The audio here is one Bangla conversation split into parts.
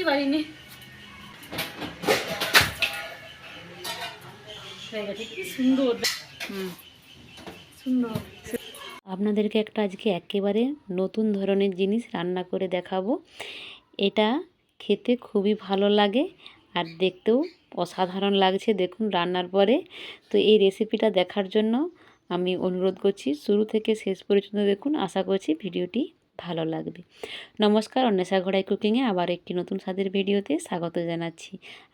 কাটতেই পারিনি। কি সুন্দর। সুন্দর। আপনাদেরকে একটা আজকে একেবারে নতুন ধরনের জিনিস রান্না করে দেখাবো। এটা খেতে খুবই ভালো লাগে আর দেখতেও অসাধারণ লাগছে দেখুন রান্নার পরে। তো এই রেসিপিটা দেখার জন্য আমি অনুরোধ করছি শুরু থেকে শেষ পর্যন্ত দেখুন। আশা করছি ভিডিওটি ভালো লাগবে। নমস্কার অন্বেষা ঘোড়াই কুকিংয়ে আবার একটি নতুন স্বাদের ভিডিওতে স্বাগত জানাচ্ছি।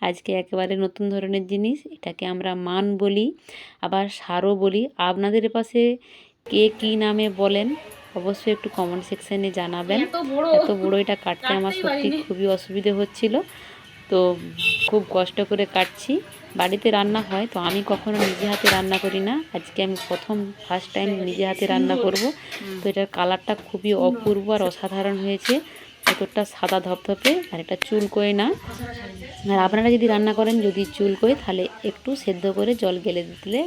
আজকে একেবারে নতুন ধরনের জিনিস এটাকে আমরা মান বলি আবার সারও বলি। আপনাদের পাশে কে কি নামে বলেন অবশ্যই একটু কমেন্ট সেকশানে জানাবেন। এত বড় এটা কাটতে আমার সত্যি খুবই অসুবিধে হচ্ছিল। তো খুব কষ্ট করে কাটছি। বাড়িতে রান্না হয়, তো আমি কখনো নিজে হাতে রান্না করি না। আজকে আমি প্রথম ফার্স্ট টাইম নিজে হাতে রান্না করব। তো এটার কালারটা খুবই অপূর্ব আর অসাধারণ হয়েছে। ভেতরটা সাদা ধপধপে আর এটা চুলকোয় না। আর আপনারা যদি রান্না করেন, যদি চুলকোয়, তাহলে একটু সেদ্ধ করে জল গেলে দিলে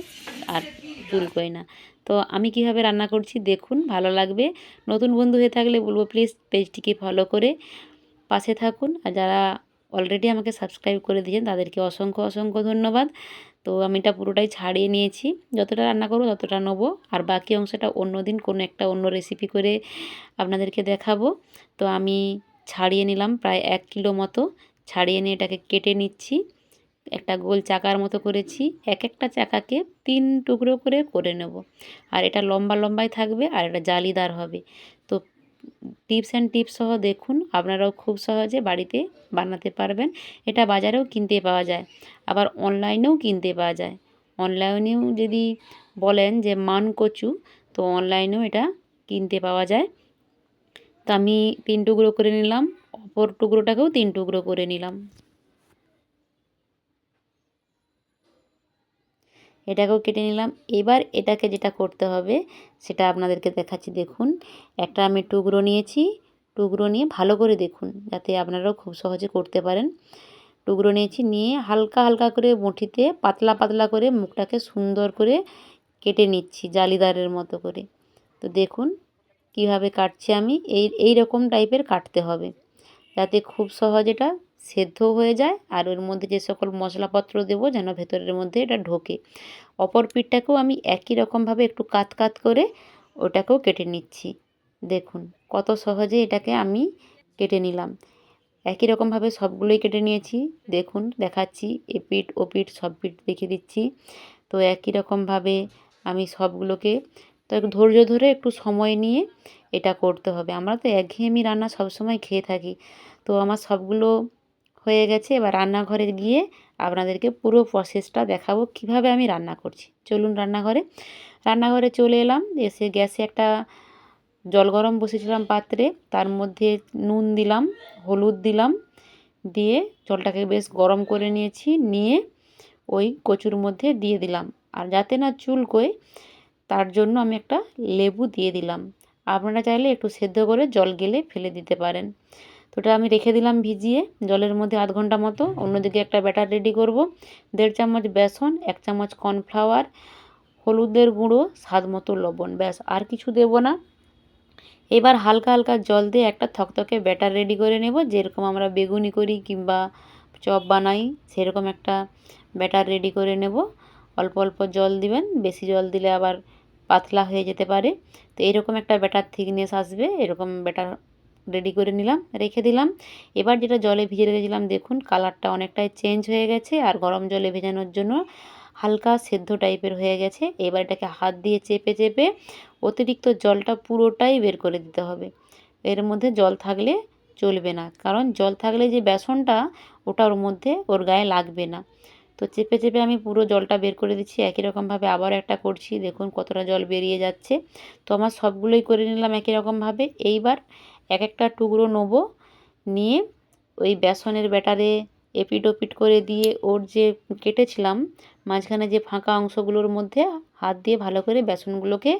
আর চুলকোয় না। তো আমি কীভাবে রান্না করছি দেখুন, ভালো লাগবে। নতুন বন্ধু হয়ে থাকলে বলব প্লিজ পেজটিকে ফলো করে পাশে থাকুন। আর যারা অলরেডি আমাকে সাবস্ক্রাইব করে দিয়েছেন, তাদেরকে অসংখ্য অসংখ্য ধন্যবাদ। তো আমি এটা পুরোটাই ছাড়িয়ে নিয়েছি। যতটা রান্না করব ততটা নেব। আর বাকি অংশটা অন্য দিন কোনো একটা অন্য রেসিপি করে আপনাদেরকে দেখাবো। তো আমি ছাড়িয়ে নিলাম প্রায় এক কিলো মতো। ছাড়িয়ে নিয়ে এটাকে কেটে নিচ্ছি। একটা গোল চাকার মতো করেছি। এক একটা চাকাকে তিন টুকরো করে করে নেব। আর এটা লম্বা লম্বাই থাকবে আর এটা জালিদার হবে। তো টিপস অ্যান্ড টিপস সহ দেখুন, আপনারাও খুব সহজে বাড়িতে বানাতে পারবেন। এটা বাজারেও কিনতে পাওয়া যায়, আবার অনলাইনেও কিনতে পাওয়া যায়। অনলাইনেও যদি বলেন যে মান কচু, তো অনলাইনেও এটা কিনতে পাওয়া যায়। তো আমি তিন টুকরো করে নিলাম, অপর টুকরোটাকেও তিন টুকরো করে নিলাম। এটাকেও কেটে নিলাম। এবার এটাকে যেটা করতে হবে, সেটা আপনাদেরকে দেখাচ্ছি। দেখুন, একটা আমি টুকরো নিয়েছি। টুকরো নিয়ে ভালো করে দেখুন, যাতে আপনারাও খুব সহজে করতে পারেন। টুকরো নিয়েছি, নিয়ে হালকা হালকা করে মুঠিতে পাতলা পাতলা করে মুখটাকে সুন্দর করে কেটে নিচ্ছি জালিদারের মতো করে। তো দেখুন, কীভাবে কাটছি আমি, এই এই রকম টাইপের কাটতে হবে। যাতে খুব সহজ এটা সেদ্ধ হয়ে যায় আর ওর মধ্যে যে সকল মশলাপত্র দেবো যেন ভেতরের মধ্যে এটা ঢোকে। অপর পিঠটাকেও আমি একই রকমভাবে একটু কাত কাত করে ওটাকেও কেটে নিচ্ছি। দেখুন কত সহজে এটাকে আমি কেটে নিলাম। একই রকমভাবে সবগুলোই কেটে নিয়েছি। দেখুন দেখাচ্ছি, এ পিঠ, ও পিঠ সব পিঠ দেখিয়ে দিচ্ছি। তো একই রকমভাবে আমি সবগুলোকে তো ধৈর্য ধরে একটু সময় নিয়ে এটা করতে হবে। আমরা তো একঘেয়েমি রান্না সবসময় খেয়ে থাকি। তো আমার সবগুলো হয়ে গেছে। এবার রান্নাঘরে গিয়ে আপনাদেরকে পুরো প্রসেসটা দেখাবো কীভাবে আমি রান্না করছি। চলুন রান্নাঘরে। রান্নাঘরে চলে এলাম। এসে গ্যাসে একটা জল গরম বসেছিলাম পাত্রে। তার মধ্যে নুন দিলাম, হলুদ দিলাম, দিয়ে জলটাকে বেশ গরম করে নিয়েছি। নিয়ে ওই কচুর মধ্যে দিয়ে দিলাম। আর যাতে না চুলকোয় তার জন্য আমি একটা লেবু দিয়ে দিলাম। আপনারা চাইলে একটু সেদ্ধ করে জল গেলে ফেলে দিতে পারেন। তো ওটা আমি রেখে দিলাম ভিজিয়ে। জলের মধ্যে আধ ঘণ্টা মতো অন্যদিকে একটা ব্যাটার রেডি করব। দেড় চামচ বেসন, এক চামচ কর্নফ্লাওয়ার, হলুদের গুঁড়ো, স্বাদ মতো লবণ, ব্যাস, আর কিছু দেব না। এবার হালকা হালকা জল দিয়ে একটা থকথকে ব্যাটার রেডি করে নেব। যেরকম আমরা বেগুনি করি কিংবা চপ বানাই, সেরকম একটা ব্যাটার রেডি করে নেব। অল্প অল্প জল দিবেন, বেশি জল দিলে আবার পাতলা হয়ে যেতে পারে। তো এরকম একটা ব্যাটার থিকনেস আসবে। এরকম ব্যাটার রেডি করে নিলাম, রেখে দিলাম। এবার যেটা জলে ভিজে রেখেছিলাম, দেখুন কালারটা অনেকটাই চেঞ্জ হয়ে গেছে আর গরম জলে ভেজানোর জন্য হালকা সেদ্ধ টাইপের হয়ে গেছে। এবার এটাকে হাত দিয়ে চেপে চেপে অতিরিক্ত জলটা পুরোটাই বের করে দিতে হবে। এর মধ্যে জল থাকলে চলবে না। কারণ জল থাকলে যে বেসনটা ওটা ওর মধ্যে ওর গায়ে লাগবে না। তো চেপে চেপে আমি পুরো জলটা বের করে দিচ্ছি। একই রকমভাবে আবার একটা করছি। দেখুন কতটা জল বেরিয়ে যাচ্ছে। তো আমার সবগুলোই করে নিলাম একই রকমভাবে। এইবার এক একটা টুকরো নেব। নিয়ে ওই বেসনের ব্যাটারে এপিট ওপিট করে দিয়ে ওর যে কেটেছিলাম, মাঝখানে যে ফাঁকা অংশগুলোর মধ্যে হাত দিয়ে ভালো করে বেসনগুলোকে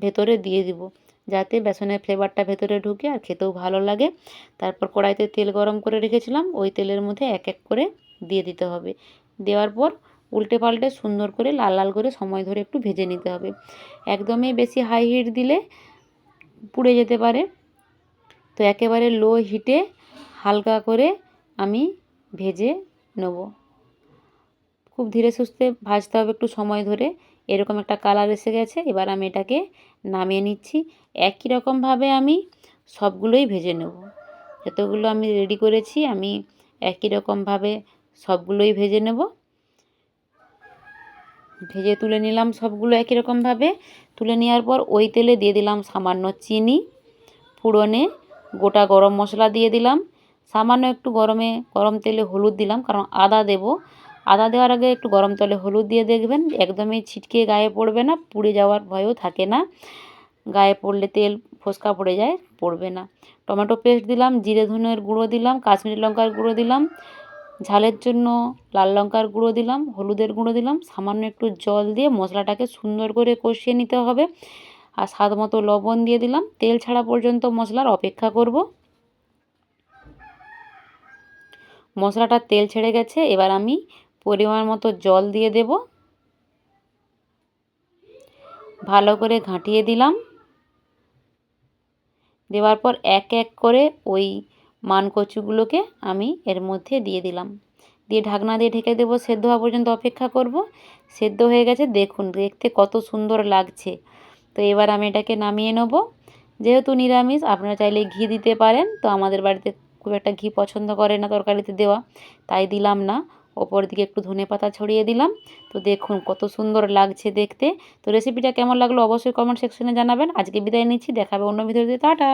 ভেতরে দিয়ে দিব। যাতে বেসনের ফ্লেভারটা ভেতরে ঢুকে আর খেতেও ভালো লাগে। তারপর কড়াইতে তেল গরম করে রেখেছিলাম। ওই তেলের মধ্যে এক এক করে দিয়ে দিতে হবে। দেওয়ার পর উল্টে পাল্টে সুন্দর করে লাল লাল করে সময় ধরে একটু ভেজে নিতে হবে। একদমই বেশি হাই হিট দিলে পুড়ে যেতে পারে। তো একেবারে লো হিটে হালকা করে আমি ভেজে নেব। খুব ধীরে সুস্থে ভাজতে হবে একটু সময় ধরে। এরকম একটা কালার এসে গেছে, এবার আমি এটাকে নামিয়ে নিচ্ছি। একই রকমভাবে আমি সবগুলোই ভেজে নেব। যতগুলো আমি রেডি করেছি, আমি একই রকমভাবে সবগুলোই ভেজে নেব। ভেজে তুলে নিলাম সবগুলো একই রকমভাবে। তুলে নেওয়ার পর ওই তেলে দিয়ে দিলাম সামান্য চিনি, ফোড়নে গোটা গরম মশলা দিয়ে দিলাম। সামান্য একটু গরমে, গরম তেলে হলুদ দিলাম, কারণ আদা দেব। আদা দেওয়ার আগে একটু গরম তেলে হলুদ দিয়ে দেখবেন, একদমই ছিটকে গায়ে পড়বে না, পুড়ে যাওয়ার ভয়ও থাকে না। গায়ে পড়লে তেল ফোসকা পড়ে যায়, পড়বে না। টমেটো পেস্ট দিলাম, জিরে ধনের গুঁড়ো দিলাম, কাশ্মীরি লঙ্কার গুঁড়ো দিলাম ঝালের জন্য লাল লঙ্কার গুঁড়ো দিলাম, হলুদের গুঁড়ো দিলাম, সামান্য একটু জল দিয়ে মশলাটাকে সুন্দর করে কষিয়ে নিতে হবে। আর স্বাদ মতো লবণ দিয়ে দিলাম। তেল ছাড়া পর্যন্ত মশলার অপেক্ষা করব। মশলাটা তেল ছেড়ে গেছে, এবার আমি পরিমাণ মতো জল দিয়ে দেব। ভালো করে ঘাঁটিয়ে দিলাম। দেওয়ার পর এক এক করে ওই মানকচুগুলোকে আমি এর মধ্যে দিয়ে দিলাম। দিয়ে ঢাকনা দিয়ে ঢেকে দেবো, সেদ্ধ হওয়া পর্যন্ত অপেক্ষা করব। সেদ্ধ হয়ে গেছে, দেখুন, দেখতে কত সুন্দর লাগছে। তো এবার আমি এটাকে নামিয়ে নেব। যেহেতু নিরামিষ, আপনারা চাইলে ঘি দিতে পারেন। তো আমাদের বাড়িতে খুব একটা ঘি পছন্দ করে না তরকারিতে দেওয়া, তাই দিলাম না। ওপর দিকে একটু ধনে পাতা ছড়িয়ে দিলাম। তো দেখুন, কত সুন্দর লাগছে দেখতে। তো রেসিপিটা কেমন লাগল অবশ্যই কমেন্ট সেকশনে জানাবেন। আজকে বিদায় নিচ্ছি, দেখাবে অন্য ভিডিওতে। টাটা!